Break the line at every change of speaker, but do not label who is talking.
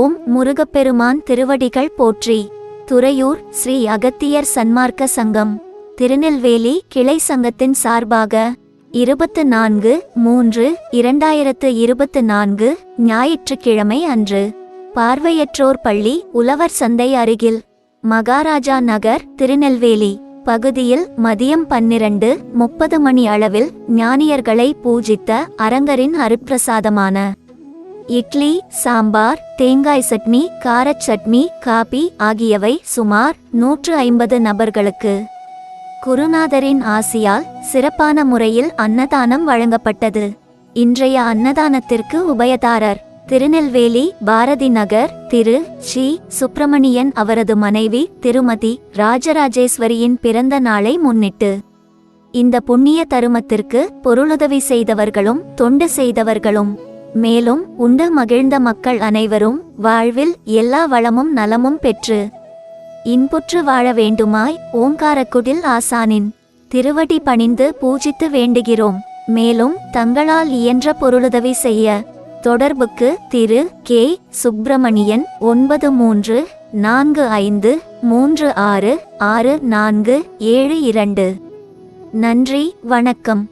ஓம் முருகப்பெருமான் திருவடிகள் போற்றி. துறையூர் ஸ்ரீ அகத்தியர் சன்மார்க்க சங்கம். திருநெல்வேலி கிளை சங்கத்தின் சார்பாக இருபத்து நான்கு மூன்று இரண்டாயிரத்து இருபத்து நான்கு ஞாயிற்றுக்கிழமை அன்று பார்வையற்றோர் பள்ளி உழவர் சந்தை அருகில் மகாராஜா நகர் திருநெல்வேலி பகுதியில் மதியம் பன்னிரண்டு முப்பது மணி அளவில் ஞானியர்களை பூஜித்த அரங்கரின் அருப்பிரசாதமான இட்லி சாம்பார் தேங்காய் சட்னி காரச் சட்னி காபி ஆகியவை சுமார் நூற்று ஐம்பது நபர்களுக்கு. குருநாதரின் ஆசியால் சிறப்பான முறையில் அன்னதானம் வழங்கப்பட்டது. இன்றைய அன்னதானத்திற்கு உபயதாரர் திருநெல்வேலி பாரதி நகர் திரு சி. சுப்பிரமணியன் அவரது மனைவி திருமதி ராஜராஜேஸ்வரியின் பிறந்த நாளை முன்னிட்டு. இந்த புண்ணிய தருமத்திற்கு பொருளுதவி செய்தவர்களும் தொண்டு செய்தவர்களும் மேலும் உண்டு மகிழ்ந்த மக்கள் அனைவரும் வாழ்வில் எல்லா வளமும் நலமும் பெற்று இன்புற்று வாழ வேண்டுமாய் ஓங்காரக்குடில் ஆசானின் திருவடி பணிந்து பூஜித்து வேண்டுகிறோம். மேலும் தங்களால் இயன்ற பொருளுதவி செய்ய தொடர்புக்கு திரு கே. சுப்பிரமணியன் ஒன்பது மூன்று நான்கு ஐந்து மூன்று ஆறு ஆறு நான்கு ஏழு இரண்டு. நன்றி வணக்கம்.